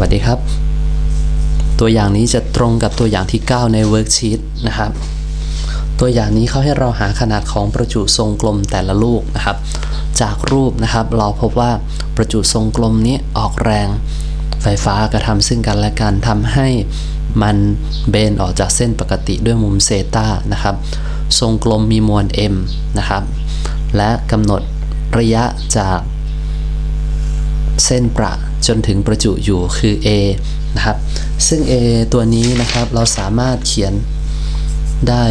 วัสดีครับ ตัวอย่างนี้จะตรงกับตัวอย่างที่ 9 ในเวิร์กชีตนะครับ ตัวอย่างนี้เขาให้เราหาขนาดของประจุทรงกลมแต่ละลูกนะครับ จากรูปนะครับเราพบว่าประจุทรงกลมนี้ออกแรงไฟฟ้ากระทำซึ่งกันและกันทำให้มันเบนออกจากเส้นปกติด้วยมุมเซตานะครับ ทรงกลมมีมวล m นะครับ และกำหนดระยะจากเส้นประ จนถึงประจุอยู่คือ A นะครับ ซึ่ง A ตัวนี้นะครับเราสามารถเขียนได้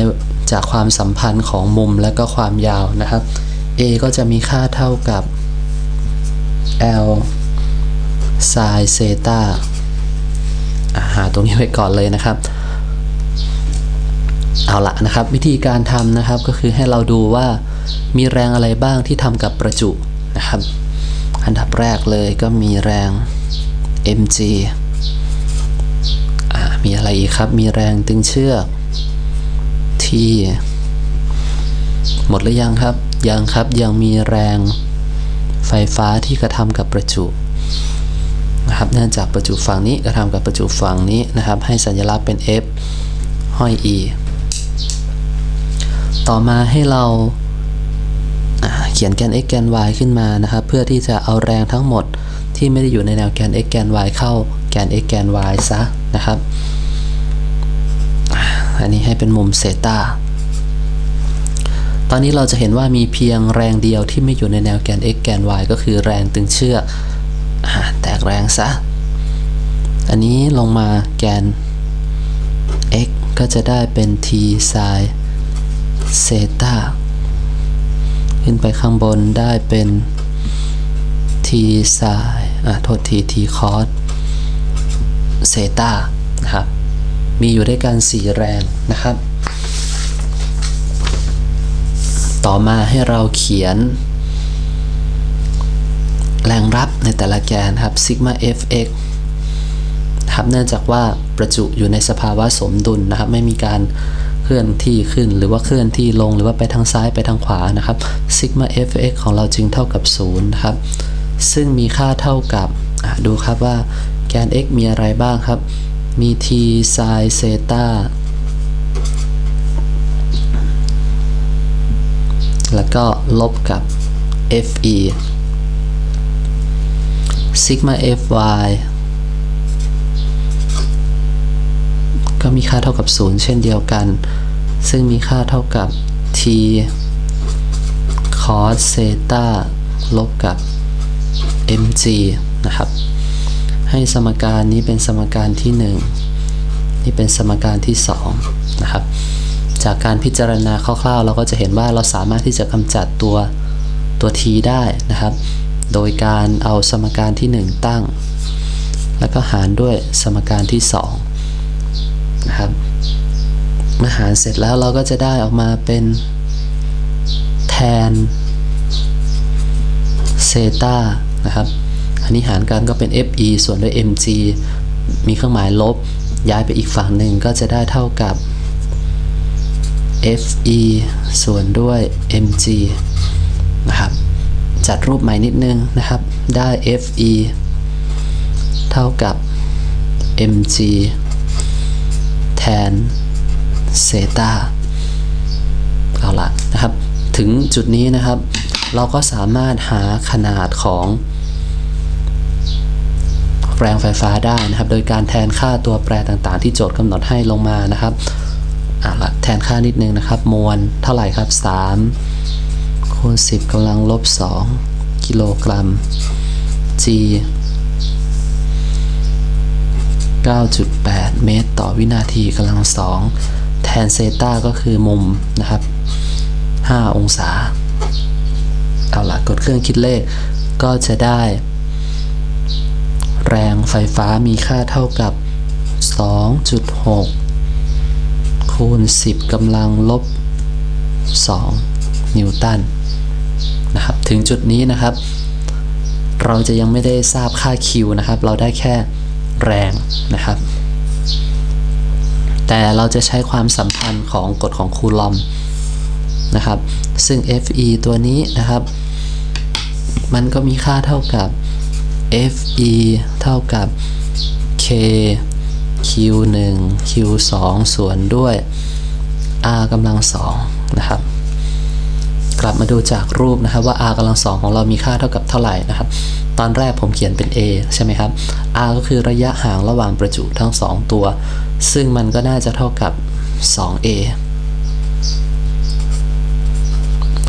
จากความสัมพันธ์ของมุมและก็ความยาวนะครับ A ก็จะมีค่าเท่ากับ L sin เซตาหาตรงนี้ไว้ก่อนเลยนะครับ เอาละนะครับ วิธีการทำนะครับก็คือให้เราดูว่ามีแรงอะไรบ้างที่ทำกับประจุนะครับ อันดับแรกเลยก็มีแรง mg มีอะไรอีกครับ มีแรงตึงเชือก t หมดหรือยังครับ ยังครับ ยังมีแรงไฟฟ้าที่กระทำกับประจุนะครับ เนื่องจากประจุฝั่งนี้กระทำกับประจุฝั่งนี้นะครับ ให้สัญลักษณ์เป็น F ห้อย E ต่อมาให้เรา เขียนแกน x แกน y ขึ้นมานะครับ เพื่อที่จะเอาแรงทั้งหมดที่ไม่ได้อยู่ในแนวแกน x แกน y เข้าแกน x แกน y ซะนะครับ อันนี้ให้เป็นมุมเซตาตอนนี้เราจะเห็นว่ามีเพียงแรงเดียวที่ไม่อยู่ในแนวแกน x แกน y ก็คือแรงตึงเชือกแตกแรงซะ อันนี้ลงมาแกน x ก็จะได้เป็น t sin เซตา ขึ้นไปข้างบนได้เป็น t sin อะโทษที t cos เซตานะครับ มีอยู่ด้วยกัน 4 แรงนะครับ ต่อมาให้เราเขียน แรงรับในแต่ละแกนครับซิกมา fx ครับเนื่องจากว่าประจุอยู่ในสภาวะสมดุลนะครับ ไม่มีการ เคลื่อนที่ขึ้นหรือว่าเคลื่อนที่ลงหรือว่าไปทางซ้ายไปทางขวานะครับซิกมา fx ของเราจึงเท่ากับ0นะครับซึ่งมีค่าเท่ากับดูครับว่าแกน x มีอะไรบ้างครับ มี t sin เซตาแล้วก็ลบกับ fe ซิกมา fy ก็ มีค่าเท่ากับ 0 เช่นเดียวกัน ซึ่งมีค่าเท่ากับ t cos เซตาลบกับ mg นะครับ ให้สมการนี้เป็นสมการที่ 1 นี่เป็นสมการที่ 2 นะครับ จากการพิจารณาคร่าวๆ เราก็จะเห็นว่าเราสามารถที่จะกำจัดตัวตัว t ได้นะครับ โดยการเอาสมการที่ 1 ตั้ง แล้วก็หารด้วยสมการที่ 2 นะครับ เมื่อหารเสร็จแล้วเราก็จะได้ออกมาเป็นแทนเซตานะครับ อันนี้หารกันก็เป็น fe ส่วนด้วย mg มีเครื่องหมายลบ ย้ายไปอีกฝั่งหนึ่งก็จะได้เท่ากับ fe ส่วนด้วย mg นะครับ จัดรูปใหม่นิดนึงนะครับ ได้ fe เท่ากับ mg แทนเซตาเอาละนะครับ ถึงจุดนี้นะครับ เราก็สามารถหาขนาดของแรงไฟฟ้าได้นะครับ โดยการแทนค่าตัวแปรต่างๆ ที่โจทย์กำหนดให้ลงมานะครับเอาละแทนค่านิดนึงนะครับ มวลเท่าไหร่ครับ 3 คูณ 10กำลังลบ 2 กิโลกรัม g 9.8 เมตรต่อวินาทีกำลังสองแทนเซต้าก็คือมุมนะครับ 5 องศา เอาละกดเครื่องคิดเลขก็จะได้ แรงไฟฟ้ามีค่าเท่ากับ 2.6 คูณ 10กำลังลบ 2 นิวตันนะครับ ถึงจุดนี้นะครับ เราจะยังไม่ได้ทราบค่า Q นะครับ เราได้แค่แรงนะครับ แต่เราจะใช้ความสัมพันธ์ของกฎของคูลอมนะครับ ซึ่ง Fe ตัวนี้นะครับ มันก็มีค่าเท่ากับ Fe เท่ากับ k q 1 q 2 ส่วนด้วย r กำลังสองนะครับ กลับมาดูจากรูปนะครับว่า r กำลังสองของเรามีค่าเท่ากับเท่าไหร่นะครับ ตอนแรกผมเขียนเป็น a ใช่ไหมครับ r ก็คือระยะห่างระหว่างประจุทั้ง 2 ตัว ซึ่งมันก็น่าจะเท่ากับ 2a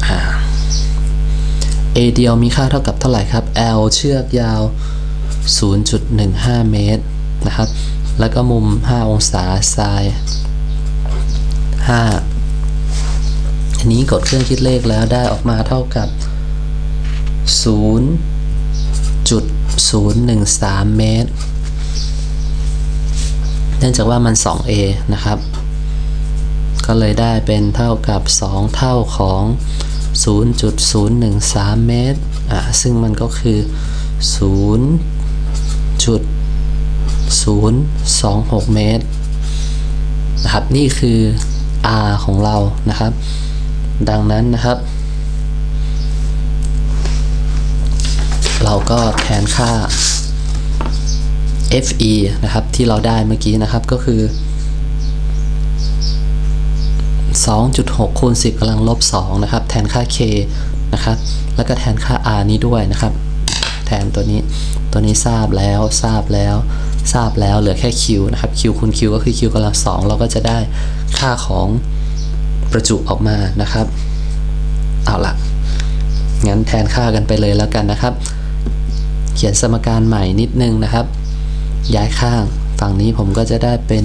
อ่า a เดียวมีค่าเท่ากับเท่าไหร่ครับ l เชือกยาว 0.15 เมตรนะครับ แล้วก็มุม 5 องศาไซน์5อันนี้กดเครื่องคิดเลขแล้วได้ออกมาเท่ากับ 0 0.013 เมตร เนื่องจากว่ามัน 2a นะครับ ก็เลยได้เป็นเท่ากับ 2 เท่าของ 0.013 เมตร อ่าซึ่งมันก็คือ 0.026 เมตร นะครับ นี่คือ r ของเรา นะครับ ดังนั้นนะครับ เราก็แทนค่า fe นะครับที่เราได้เมื่อกี้นะครับก็คือ 2.6คูณ10กำลังลบ2นะครับ แทนค่า k นะครับ แล้วก็แทนค่า r นี้ด้วยนะครับ แทนตัวนี้ตัวนี้ทราบแล้วทราบแล้วทราบแล้วเหลือแค่ q นะครับ q คูณ q ก็คือ q กำลัง2เราก็จะได้ค่าของประจุออกมานะครับ เอาละงั้นแทนค่ากันไปเลยแล้วกันนะครับ เขียนสมการใหม่นิดนึงนะครับ ย้ายข้างฝั่งนี้ผมก็จะได้เป็น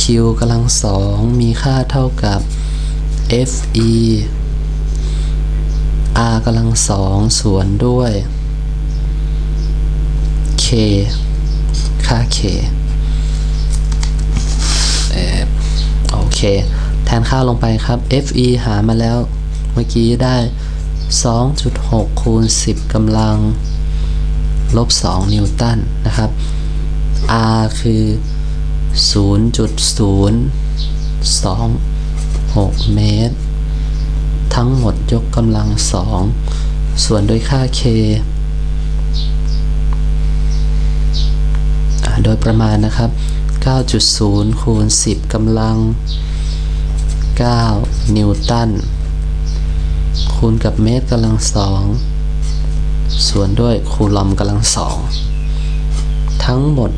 q กำลังสองมีค่าเท่ากับ fe r กำลังสองส่วนด้วย k ค่า k เอโอเค แทนค่าลงไปครับ fe หามาแล้ว เมื่อกี้ได้ 2.6 คูณ 10กำลัง ลบ 2 นิวตันนะครับ r คือ 0.026 เมตร ทั้งหมดยกกำลัง 2 ส่วนด้วยค่า k โดยประมาณนะครับ 9.0 คูณ 10กำลัง 9 นิวตัน คูณกับเมตรกำลัง2ส่วนด้วยคูลอมกำลัง2ทั้งหมด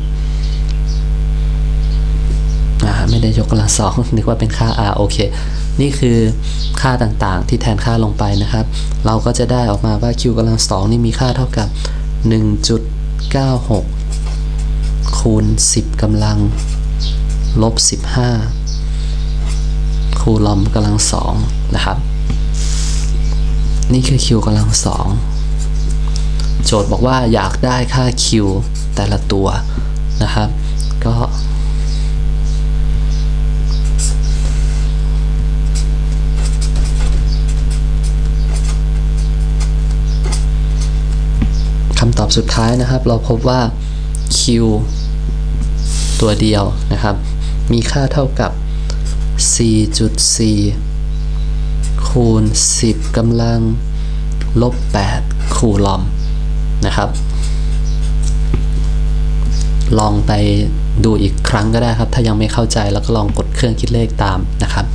อ่าไม่ได้ยกกำลังสองนึกว่าเป็นค่า r โอเค นี่คือค่าต่างๆ ที่แทนค่าลงไปนะครับ เราก็จะได้ออกมาว่า q กำลังสองนี่มีค่าเท่ากับ 1.96 คูณ 10กำลังลบ 15 คูลอมกำลังสองนะครับ นี่คือ q กำลังสองโจทย์บอกว่าอยากได้ค่า q แต่ละตัวนะครับ ก็คำตอบสุดท้ายนะครับ เราพบว่า q ตัวเดียวนะครับ มีค่าเท่ากับ 4.4 คูณ 10กำลังลบ 8 คูลอมนะครับ ลองไปดูอีกครั้งก็ได้ครับ ถ้ายังไม่เข้าใจแล้วก็ลองกดเครื่องคิดเลขตามนะครับ